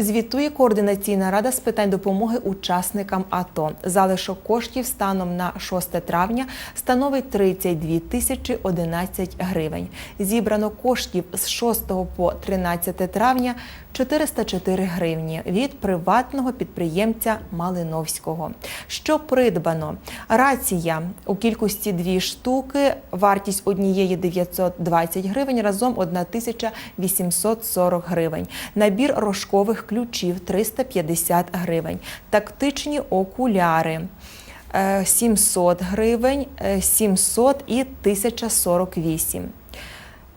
Звітує координаційна рада з питань допомоги учасникам АТО. Залишок коштів станом на 6 травня становить 32 тисячі 11 гривень. Зібрано коштів з 6 по 13 травня 404 гривні від приватного підприємця Малиновського. Що придбано? Рація у кількості дві штуки, вартість однієї 920 гривень, разом 1840 гривень. Набір рожкових ключів 350 гривень. Тактичні окуляри. е, 700 гривень, е, 700 і 1048.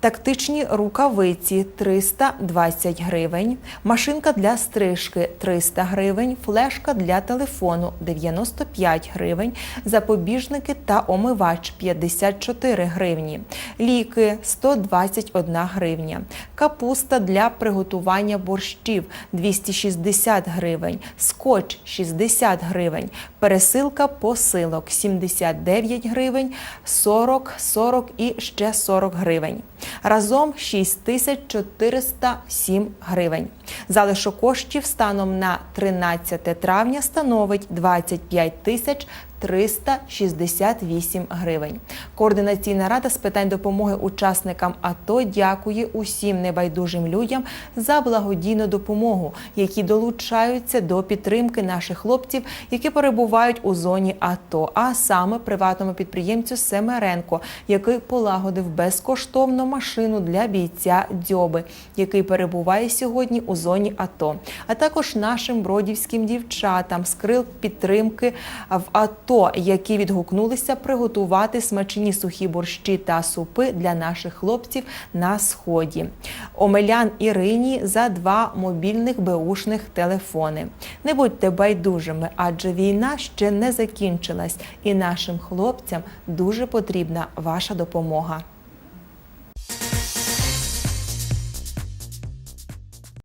Тактичні рукавиці 320 гривень, машинка для стрижки 300 гривень, флешка для телефону 95 гривень, запобіжники та омивач 54 гривні, ліки 121 гривня, капуста для приготування борщів 260 гривень, скотч 60 гривень, пересилка посилок 79 гривень, 40, 40 і ще 40 гривень. Разом 6407 гривень. Залишок коштів станом на 13 травня становить 25 тисяч 368 гривень. Координаційна рада з питань допомоги учасникам АТО дякує усім небайдужим людям за благодійну допомогу, які долучаються до підтримки наших хлопців, які перебувають у зоні АТО, а саме приватному підприємцю Семеренко, який полагодив безкоштовно машину для бійця Дзьоби, який перебуває сьогодні у зоні АТО, а також нашим бродівським дівчатам з крил підтримки в АТО, які відгукнулися приготувати смачні сухі борщі та супи для наших хлопців на сході. Омелян Ірині за два мобільних беушних телефони. Не будьте байдужими, адже війна ще не закінчилась, і нашим хлопцям дуже потрібна ваша допомога.